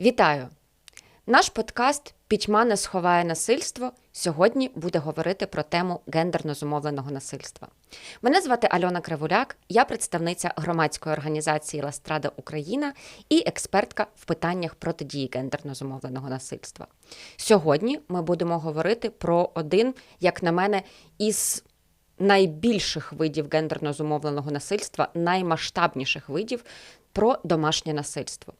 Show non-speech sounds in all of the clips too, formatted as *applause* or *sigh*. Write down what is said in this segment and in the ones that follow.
Вітаю! Наш подкаст Пітьма не сховає насильство сьогодні буде говорити про тему гендерно зумовленого насильства. Мене звати Альона Кривуляк, я представниця громадської організації Ластрада Україна і експертка в питаннях протидії гендерно зумовленого насильства. Сьогодні ми будемо говорити про один, як на мене, із найбільших видів гендерно зумовленого насильства, наймасштабніших видів про домашнє насильство.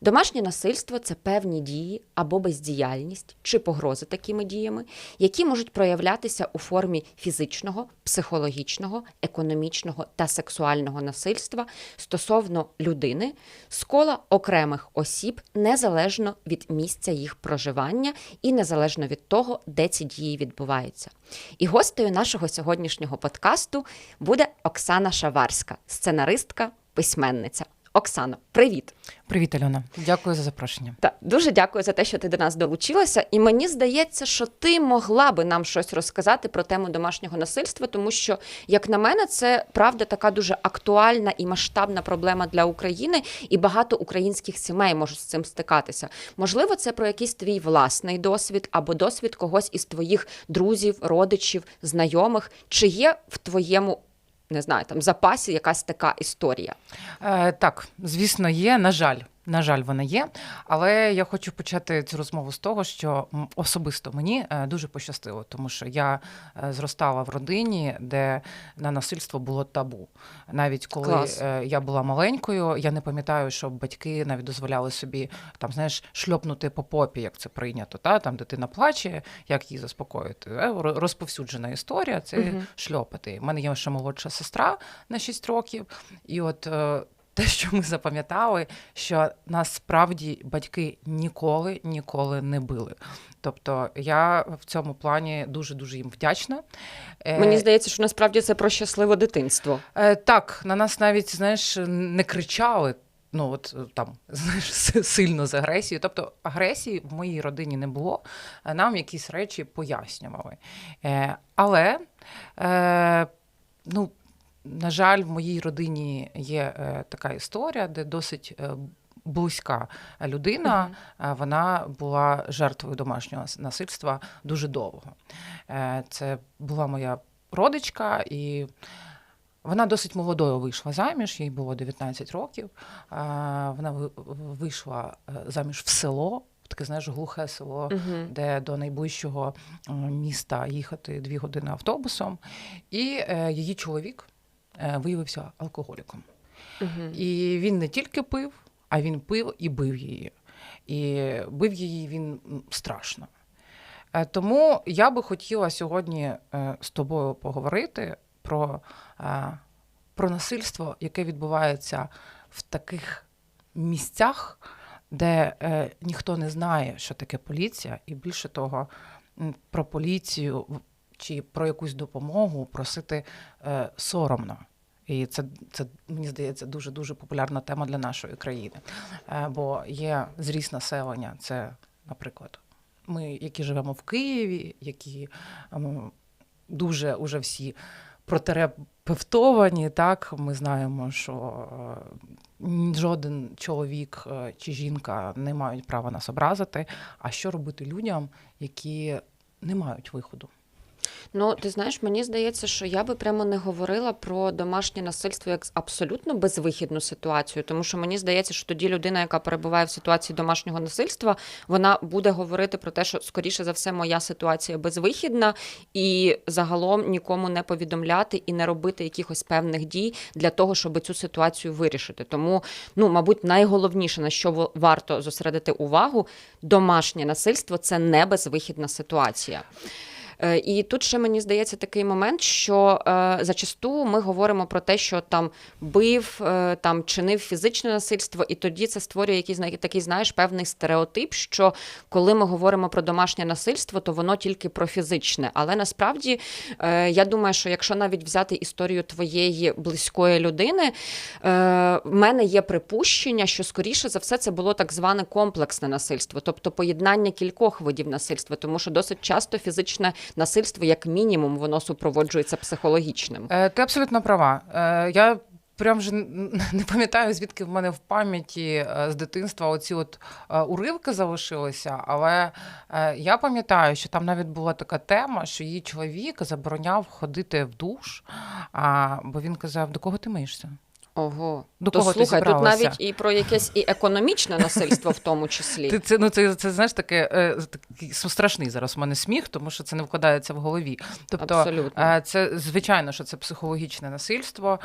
Домашнє насильство це певні дії або бездіяльність чи погрози такими діями, які можуть проявлятися у формі фізичного, психологічного, економічного та сексуального насильства стосовно людини з кола окремих осіб, незалежно від місця їх проживання і незалежно від того, де ці дії відбуваються. І гостею нашого сьогоднішнього подкасту буде Оксана Шаварська, сценаристка, письменниця. Оксано, привіт! Привіт, Альона. Дякую за запрошення. Так, дуже дякую за те, що ти до нас долучилася. І мені здається, що ти могла би нам щось розказати про тему домашнього насильства, тому що, як на мене, це правда така дуже актуальна і масштабна проблема для України, і багато українських сімей можуть з цим стикатися. Можливо, це про якийсь твій власний досвід або досвід когось із твоїх друзів, родичів, знайомих. Чи є в твоєму не знаю, там запасі якась така історія? Е, так, звісно, є. На жаль, на жаль, вона є. Але я хочу почати цю розмову з того, що особисто мені е, дуже пощастило, тому що я е, зростала в родині, де на насильство було табу. Навіть коли Клас. е, я була маленькою, я не пам'ятаю, що батьки навіть дозволяли собі там, знаєш, шльопнути по попі, як це прийнято. Та там дитина плаче, як її заспокоїти. Розповсюджена історія це Мгм. шльопати. У мене є ще молодша сестра на 6 років, і от. Те, що ми запам'ятали, що насправді батьки ніколи ніколи не били. Тобто я в цьому плані дуже дуже їм вдячна. Е, Мені здається, що насправді це про щасливе дитинство. Е, так, на нас навіть знаєш не кричали. Ну от там знаєш *laughs* сильно з агресією. Тобто агресії в моїй родині не було. Нам якісь речі пояснювали. Е, але ну. На жаль, в моїй родині є е, така історія, де досить е, близька людина, е, вона була жертвою домашнього насильства дуже довго. Це була моя родичка, і вона досить молодою вийшла заміж, їй було 19 років. Вона вийшла заміж в село. Таке, знаєш, глухе село, Угу. де до найближчого міста їхати дві години автобусом. І її чоловік виявився алкоголіком. Угу. І він не тільки пив, а він пив і бив її. І бив її він страшно. Е, Тому я би хотіла сьогодні е, з тобою поговорити про, е, про насильство, яке відбувається в таких місцях, де е, ніхто не знає, що таке поліція, і більше того, про поліцію чи про якусь допомогу просити е, соромно. І це, це мені здається дуже дуже популярна тема для нашої країни. Е, Бо є зріст населення, це, наприклад, ми, які живемо в Києві, які ем, дуже уже всі протерапевтовані, так ми знаємо, що е, жоден чоловік е, чи жінка не мають права нас образити. А що робити людям, які не мають виходу? Ну, ти знаєш, мені здається, що я би прямо не говорила про домашнє насильство як абсолютно безвихідну ситуацію, тому що мені здається, що тоді людина, яка перебуває в ситуації домашнього насильства, вона буде говорити про те, що скоріше за все моя ситуація безвихідна, і загалом нікому не повідомляти і не робити якихось певних дій для того, щоб цю ситуацію вирішити. Тому, ну, мабуть, найголовніше на що варто зосередити увагу, домашнє насильство це не безвихідна ситуація. Е, І тут ще мені здається такий момент, що е, зачасту ми говоримо про те, що там бив, е, там чинив фізичне насильство, і тоді це створює якийсь такий, знаєш, певний стереотип, що коли ми говоримо про домашнє насильство, то воно тільки про фізичне. Але насправді я думаю, що якщо навіть взяти історію твоєї близької людини, в мене є припущення, що скоріше за все це було так зване комплексне насильство, тобто поєднання кількох видів насильства, тому що досить часто фізичне насильство, як мінімум, воно супроводжується психологічним. Е, Ти абсолютно права. Е, Я прям вже *laughs* не пам'ятаю, звідки в мене в пам'яті е, з дитинства оці от уривки залишилися. Але я пам'ятаю, що там навіть була така тема, що її чоловік забороняв ходити в душ, бо він казав, до кого ти миєшся? Ого. До То кого ти слухай, тут навіть і про якесь і економічне насильство в тому числі. Ти це ну це, це знаєш таке е, такий страшний зараз у мене сміх, тому що це не вкладається в голові. Тобто, Абсолютно. е, це звичайно, що це психологічне насильство,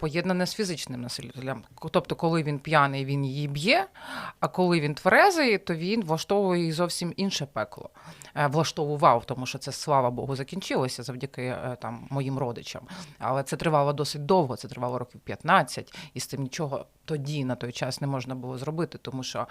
поєднане з фізичним насиллям. Тобто, коли він п'яний, він її б'є, а коли він тверезий, то він влаштовує їй зовсім інше пекло. Е, Влаштовував, тому що це слава Богу закінчилося завдяки там моїм родичам. Але це тривало досить довго, це тривало років 15, і з цим нічого тоді на той час не можна було зробити, тому що,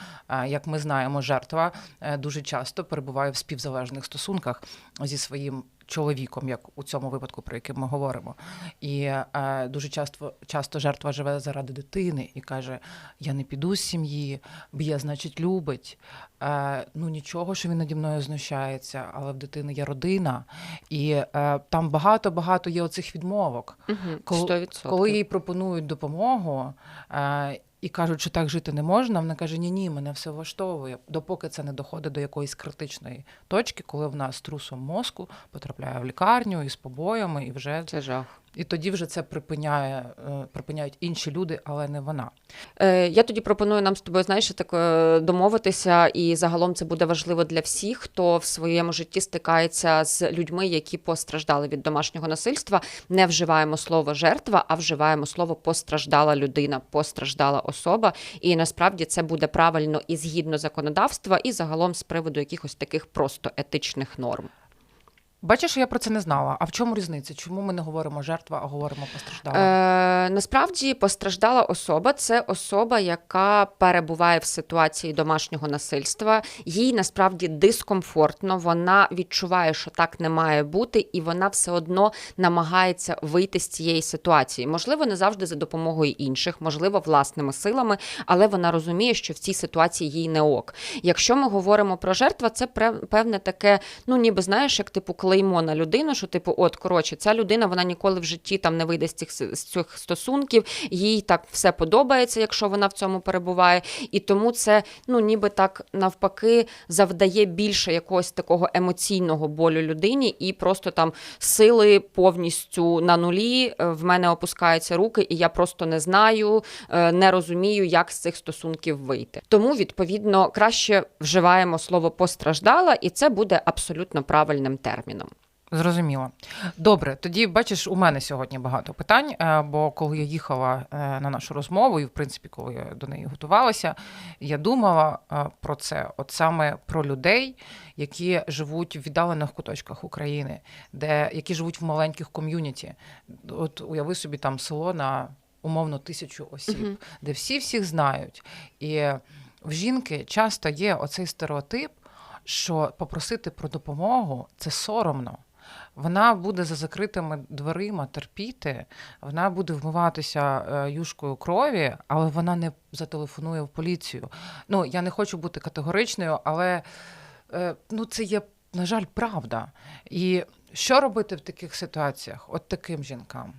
як ми знаємо, жертва е, дуже часто перебуває в співзалежних стосунках зі своїм. Чоловіком, як у цьому випадку, про який ми говоримо, і е, дуже часто часто жертва живе заради дитини і каже: Я не піду з сім'ї, б'є, значить, любить. Е, ну нічого, що він наді мною знущається, але в дитини є родина, і е, там багато багато є оцих відмовок. Мгм, Коли- 100%. Коли їй пропонують допомогу е, і кажуть, що так жити не можна, вона каже: Ні, ні, мене все влаштовує, допоки це не доходить до якоїсь критичної точки, коли вона з трусом мозку потрапляє в лікарню із побоями, і вже Це жах. І тоді вже це припиняє, е, припиняють інші люди, але не вона. Е, я тоді пропоную нам з тобою, знаєш, так е, домовитися, і загалом це буде важливо для всіх, хто в своєму житті стикається з людьми, які постраждали від домашнього насильства. Не вживаємо слово жертва, а вживаємо слово постраждала людина, постраждала особа. І насправді це буде правильно і згідно законодавства, і загалом з приводу якихось таких просто етичних норм. Бачиш, я про це не знала. А в чому різниця? Чому ми не говоримо жертва, а говоримо постраждала? Е, насправді постраждала особа це особа, яка перебуває в ситуації домашнього насильства. Їй насправді дискомфортно. Вона відчуває, що так не має бути, і вона все одно намагається вийти з цієї ситуації. Можливо, не завжди за допомогою інших, можливо, власними силами, але вона розуміє, що в цій ситуації їй не ок. Якщо ми говоримо про жертва, це певне таке, ну ніби знаєш, як типу клеймо на людину, що типу, от коротше, ця людина вона ніколи в житті там не вийде з цих з цих стосунків, їй так все подобається, якщо вона в цьому перебуває. І тому це ну ніби так навпаки завдає більше якогось такого емоційного болю людині, і просто там сили повністю на нулі. е, В мене опускаються руки, і я просто не знаю, е, не розумію, як з цих стосунків вийти. Тому відповідно краще вживаємо слово постраждала, і це буде абсолютно правильним терміном. Зрозуміло. Добре, тоді бачиш, у мене сьогодні багато питань, е, бо коли я їхала е, на нашу розмову, і в принципі, коли я до неї готувалася, я думала е, про це, от саме про людей, які живуть в віддалених куточках України, де які живуть в маленьких ком'юніті. От уяви собі там село на умовно тисячу осіб, Мгм. де всі всіх знають. І в жінки часто є оцей стереотип, що попросити про допомогу це соромно. Вона буде за закритими дверима терпіти, вона буде вмиватися е, юшкою крові, але вона не зателефонує в поліцію. Ну, я не хочу бути категоричною, але е, ну, це є, на жаль, правда. І що робити в таких ситуаціях, от таким жінкам?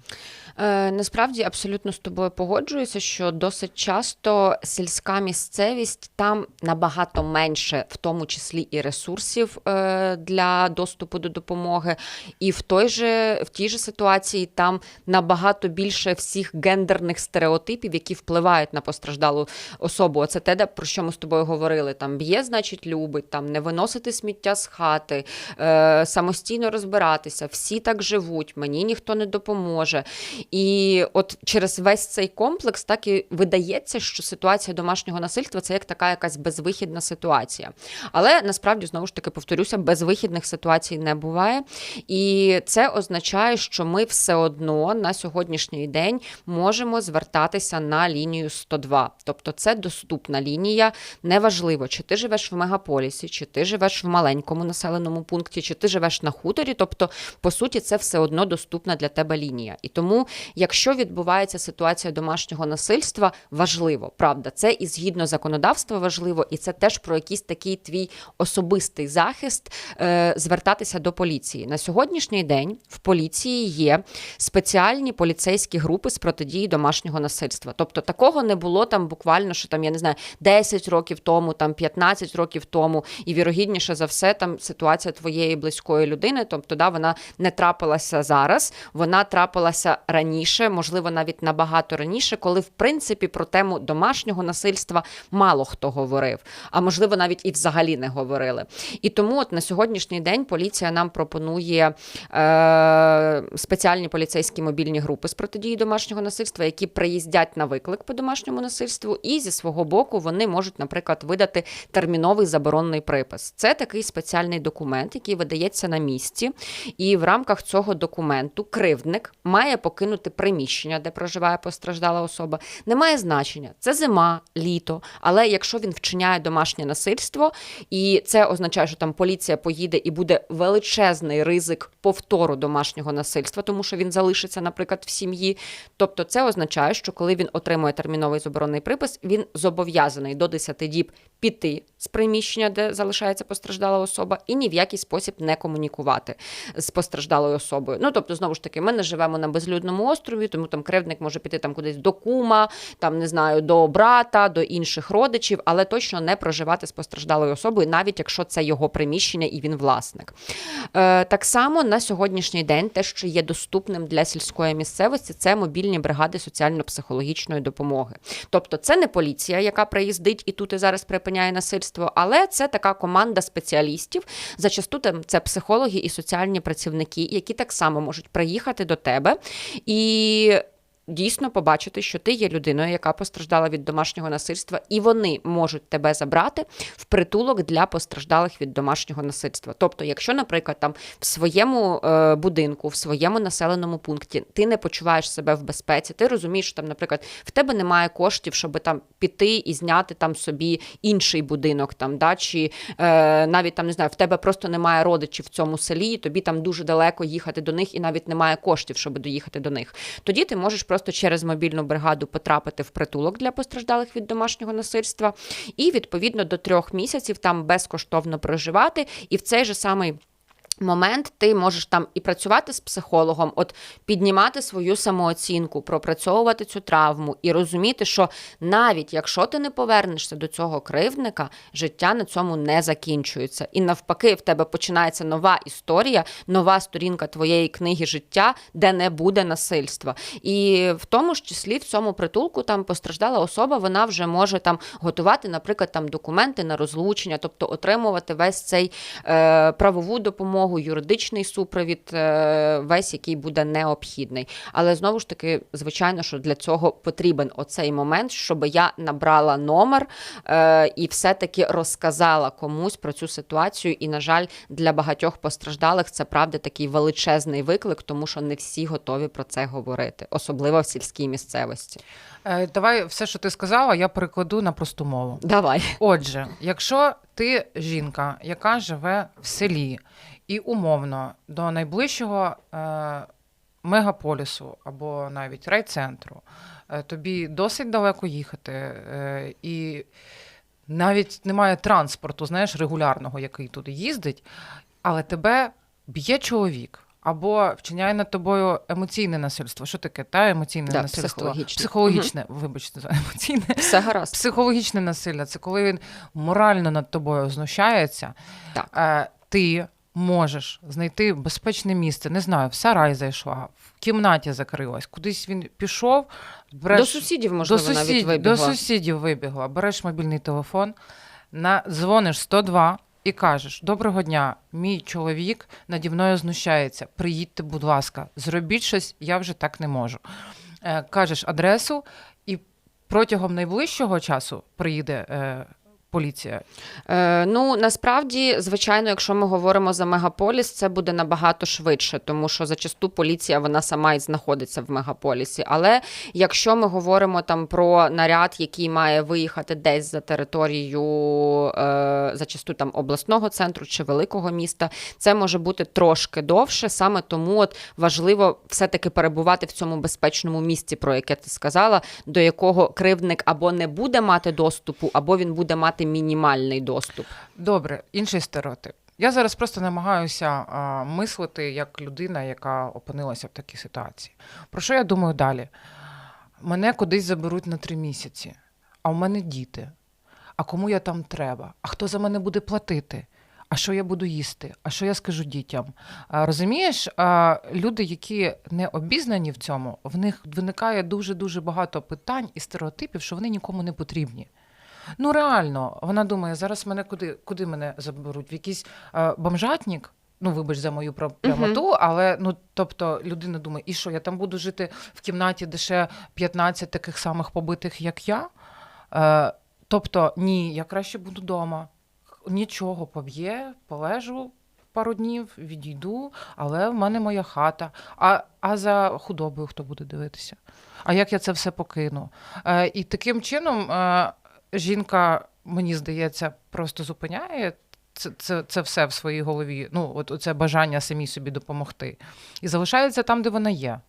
Е, насправді абсолютно з тобою погоджуюся, що досить часто сільська місцевість там набагато менше, в тому числі і ресурсів е, для доступу до допомоги. І в той же в тій же ситуації там набагато більше всіх гендерних стереотипів, які впливають на постраждалу особу. Оце те, про що ми з тобою говорили. Там б'є, значить, любить, там не виносити сміття з хати, е, самостійно розбиратися. Всі так живуть, мені ніхто не допоможе. І от через весь цей комплекс так і видається, що ситуація домашнього насильства це як така якась безвихідна ситуація. Але насправді знову ж таки повторюся, безвихідних ситуацій не буває. І це означає, що ми все одно на сьогоднішній день можемо звертатися на лінію 102. Тобто це доступна лінія. Неважливо, чи ти живеш в мегаполісі, чи ти живеш в маленькому населеному пункті, чи ти живеш на хуторі. Тобто Тобто, по суті, це все одно доступна для тебе лінія. І тому, якщо відбувається ситуація домашнього насильства, важливо, правда, це і згідно законодавства важливо, і це теж про якийсь такий твій особистий захист е, звертатися до поліції. На сьогоднішній день в поліції є спеціальні поліцейські групи з протидії домашнього насильства. Тобто такого не було там буквально, що там я не знаю, 10 років тому, там 15 років тому, і вірогідніше за все, там ситуація твоєї близької людини, тобто да, вона не трапилася зараз, вона трапилася раніше, можливо, навіть набагато раніше, коли в принципі про тему домашнього насильства мало хто говорив, а можливо, навіть і взагалі не говорили. І тому, от на сьогоднішній день поліція нам пропонує е, спеціальні поліцейські мобільні групи з протидії домашнього насильства, які приїздять на виклик по домашньому насильству, і зі свого боку вони можуть, наприклад, видати терміновий заборонний припис. Це такий спеціальний документ, який видається на місці, і в рамках цього документу кривдник має покинути приміщення, де проживає постраждала особа. Немає значення, це зима, літо. Але якщо він вчиняє домашнє насильство, і це означає, що там поліція поїде і буде величезний ризик повтору домашнього насильства, тому що він залишиться, наприклад, в сім'ї. Тобто, це означає, що коли він отримує терміновий заборонний припис, він зобов'язаний до 10 діб піти з приміщення, де залишається постраждала особа, і ні в який спосіб не комунікувати з постраждалою особою. Ну тобто, знову ж таки, ми не живемо на безлюдному острові, тому там кривдник може піти там кудись до кума, там не знаю, до брата, до інших родичів, але точно не проживати з постраждалою особою, навіть якщо це його приміщення і він власник. Е, так само на сьогоднішній день те, що є доступним для сільської місцевості, це мобільні бригади соціально-психологічної допомоги. Тобто, це не поліція, яка приїздить і тут і зараз припиняє насильство, але це така команда спеціалістів. Зачасту там це психологи і соціальні працівники, які так само можуть приїхати до тебе і. Дійсно побачити, що ти є людиною, яка постраждала від домашнього насильства, і вони можуть тебе забрати в притулок для постраждалих від домашнього насильства. Тобто, якщо, наприклад, там в своєму е, будинку, в своєму населеному пункті ти не почуваєш себе в безпеці, ти розумієш, що там, наприклад, в тебе немає коштів, щоб там піти і зняти там собі інший будинок, там да чи е, навіть там не знаю, в тебе просто немає родичів в цьому селі, і тобі там дуже далеко їхати до них, і навіть немає коштів, щоб доїхати до них. Тоді ти можеш просто через мобільну бригаду потрапити в притулок для постраждалих від домашнього насильства, і відповідно до трьох місяців там безкоштовно проживати, і в цей же самий. Момент ти можеш там і працювати з психологом, от піднімати свою самооцінку, пропрацьовувати цю травму і розуміти, що навіть якщо ти не повернешся до цього кривдника, життя на цьому не закінчується. І навпаки, в тебе починається нова історія, нова сторінка твоєї книги життя, де не буде насильства. І в тому ж числі в цьому притулку там постраждала особа, вона вже може там готувати, наприклад, там документи на розлучення, тобто отримувати весь цей е, правову допомогу, юридичний супровід, е, весь який буде необхідний. Але знову ж таки, звичайно, що для цього потрібен оцей момент, щоб я набрала номер е, і все-таки розказала комусь про цю ситуацію. І, на жаль, для багатьох постраждалих це правда такий величезний виклик, тому що не всі готові про це говорити, особливо в сільській місцевості. Е, Давай все, що ти сказала, я перекладу на просту мову. Давай. Отже, якщо ти жінка, яка живе в селі, і умовно до найближчого е, мегаполісу або навіть райцентру, е, тобі досить далеко їхати, е, і навіть немає транспорту, знаєш, регулярного, який туди їздить, але тебе б'є чоловік. Або вчиняє над тобою емоційне насильство. Що таке? Та емоційне Да, насильство? психологічне. Психологічне, вибачте за емоційне. Все гаразд. Психологічне насилля це коли він морально над тобою знущається. Так. Е, ти можеш знайти безпечне місце, не знаю, в сарай зайшла, в кімнаті закрилась, кудись він пішов, береш До сусідів, можливо, до, навіть вибігла. до сусідів вибігла, береш мобільний телефон, на, дзвониш 102 і кажеш: Доброго дня, мій чоловік наді мною знущається. Приїдьте, будь ласка, зробіть щось, я вже так не можу. Е, кажеш адресу, і протягом найближчого часу приїде. Е, поліція? Е, ну насправді, звичайно, якщо ми говоримо за мегаполіс, це буде набагато швидше, тому що зачасту поліція вона сама і знаходиться в мегаполісі. Але якщо ми говоримо там про наряд, який має виїхати десь за територію е, зачасту там обласного центру чи великого міста, це може бути трошки довше. Саме тому от важливо все-таки перебувати в цьому безпечному місці, про яке ти сказала, до якого кривдник або не буде мати доступу, або він буде мати мінімальний доступ. Добре, інший стереотип. Я зараз просто намагаюся а, мислити як людина, яка опинилася в такій ситуації. Про що я думаю далі? Мене кудись заберуть на три місяці, а в мене діти. А кому я там треба? А хто за мене буде платити? А що я буду їсти? А що я скажу дітям? А, розумієш, а, люди, які не обізнані в цьому, в них виникає дуже дуже багато питань і стереотипів, що вони нікому не потрібні. Ну реально, вона думає, зараз мене куди, куди мене заберуть? В якийсь е, бомжатник? Ну, вибач за мою прямоту, але ну тобто людина думає, і що я там буду жити в кімнаті, де ще 15 таких самих побитих, як я. Е, тобто, ні, я краще буду вдома. Нічого поб'є, полежу пару днів, відійду, але в мене моя хата. А, а за худобою хто буде дивитися? А як я це все покину? Е, і таким чином е, жінка, мені здається, просто зупиняє. Це, це, це все в своїй голові. Ну, от це бажання самій собі допомогти. І залишається там, де вона є.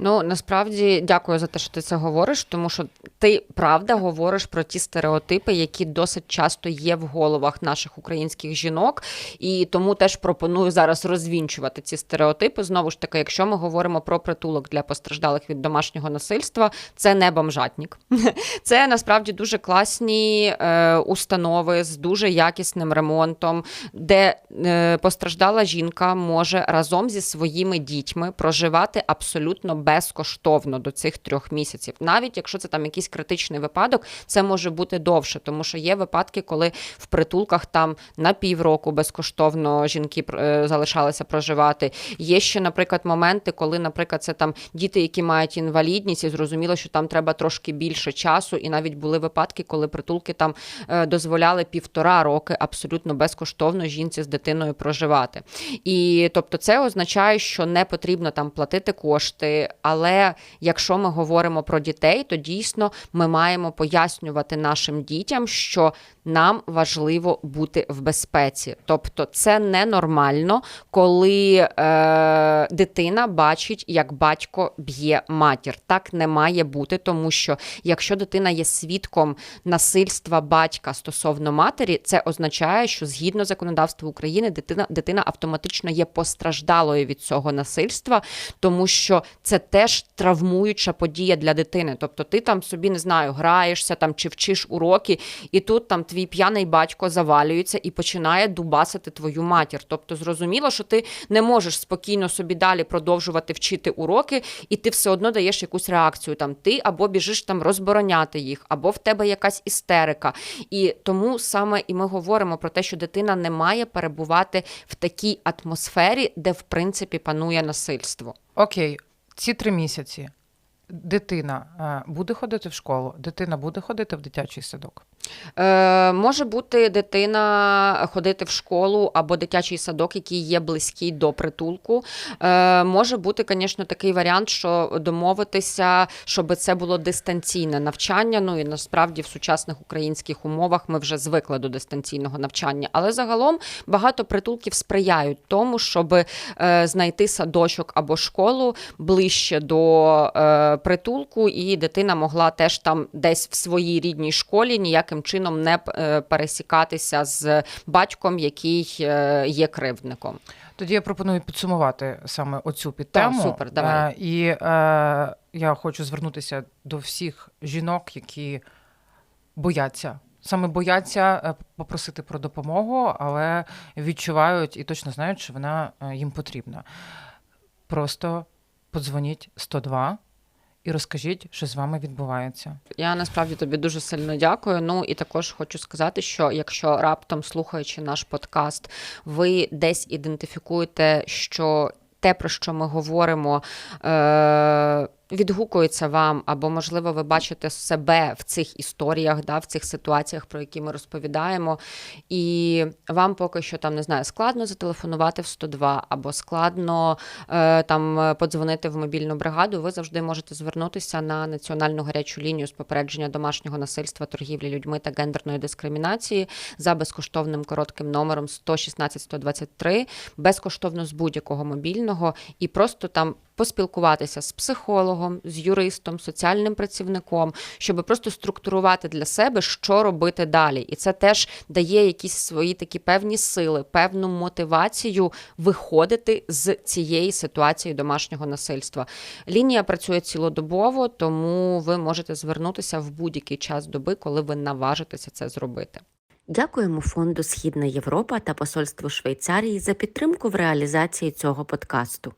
Ну насправді дякую за те, що ти це говориш, тому що ти правда говориш про ті стереотипи, які досить часто є в головах наших українських жінок, і тому теж пропоную зараз розвінчувати ці стереотипи. Знову ж таки, якщо ми говоримо про притулок для постраждалих від домашнього насильства, це не бомжатник. *laughs* Це насправді дуже класні е, установи з дуже якісним ремонтом, де е, постраждала жінка може разом зі своїми дітьми проживати абсолютно безкоштовно до цих трьох місяців. Навіть якщо це там якийсь критичний випадок, це може бути довше, тому що є випадки, коли в притулках там на півроку безкоштовно жінки е, залишалися проживати. Є ще, наприклад, моменти, коли, наприклад, це там діти, які мають інвалідність, і зрозуміло, що там треба трошки більше часу, і навіть були випадки, коли притулки там е, дозволяли півтора роки абсолютно безкоштовно жінці з дитиною проживати. І тобто, це означає, що не потрібно там платити кошти. Але якщо ми говоримо про дітей, то дійсно ми маємо пояснювати нашим дітям, що нам важливо бути в безпеці. Тобто, це ненормально, коли е, дитина бачить, як батько б'є матір. Так не має бути, тому що якщо дитина є свідком насильства батька стосовно матері, це означає, що згідно законодавства України дитина, дитина автоматично є постраждалою від цього насильства, тому що це теж травмуюча подія для дитини. Тобто, ти там собі не знаю, граєшся там чи вчиш уроки, і тут там твій п'яний батько завалюється і починає дубасити твою матір. Тобто, зрозуміло, що ти не можеш спокійно собі далі продовжувати вчити уроки, і ти все одно даєш якусь реакцію. Там ти або біжиш там розбороняти їх, або в тебе якась істерика. І тому саме і ми говоримо про те, що дитина не має перебувати в такій атмосфері, де в принципі панує насильство. Окей, ці три місяці дитина е, буде ходити в школу, дитина буде ходити в дитячий садок. Е, може бути дитина ходити в школу або дитячий садок, який є близький до притулку. Е, може бути, звісно, такий варіант, що домовитися, щоб це було дистанційне навчання. Ну і насправді в сучасних українських умовах ми вже звикли до дистанційного навчання. Але загалом багато притулків сприяють тому, щоб е, знайти садочок або школу ближче до притулку, і дитина могла теж там десь в своїй рідній школі ніяким чином не е, пересікатися з батьком, який е, є кривдником. Тоді я пропоную підсумувати саме оцю підтему. Так, супер, давай. Е, І е, я хочу звернутися до всіх жінок, які бояться. Саме бояться попросити про допомогу, але відчувають і точно знають, що вона їм потрібна. Просто подзвоніть 102 і розкажіть, що з вами відбувається. Я насправді тобі дуже сильно дякую. Ну і також хочу сказати, що якщо раптом слухаючи наш подкаст, ви десь ідентифікуєте, що те, про що ми говоримо, е- відгукується вам, або, можливо, ви бачите себе в цих історіях, да, в цих ситуаціях, про які ми розповідаємо, і вам поки що там не знаю, складно зателефонувати в 102, або складно е, там подзвонити в мобільну бригаду, ви завжди можете звернутися на національну гарячу лінію з попередження домашнього насильства, торгівлі людьми та гендерної дискримінації за безкоштовним коротким номером 116 123, безкоштовно з будь-якого мобільного, і просто там поспілкуватися з психологом, з юристом, соціальним працівником, щоб просто структурувати для себе, що робити далі. І це теж дає якісь свої такі певні сили, певну мотивацію виходити з цієї ситуації домашнього насильства. Лінія працює цілодобово, тому ви можете звернутися в будь-який час доби, коли ви наважитеся це зробити. Дякуємо фонду Східна Європа та посольству Швейцарії за підтримку в реалізації цього подкасту.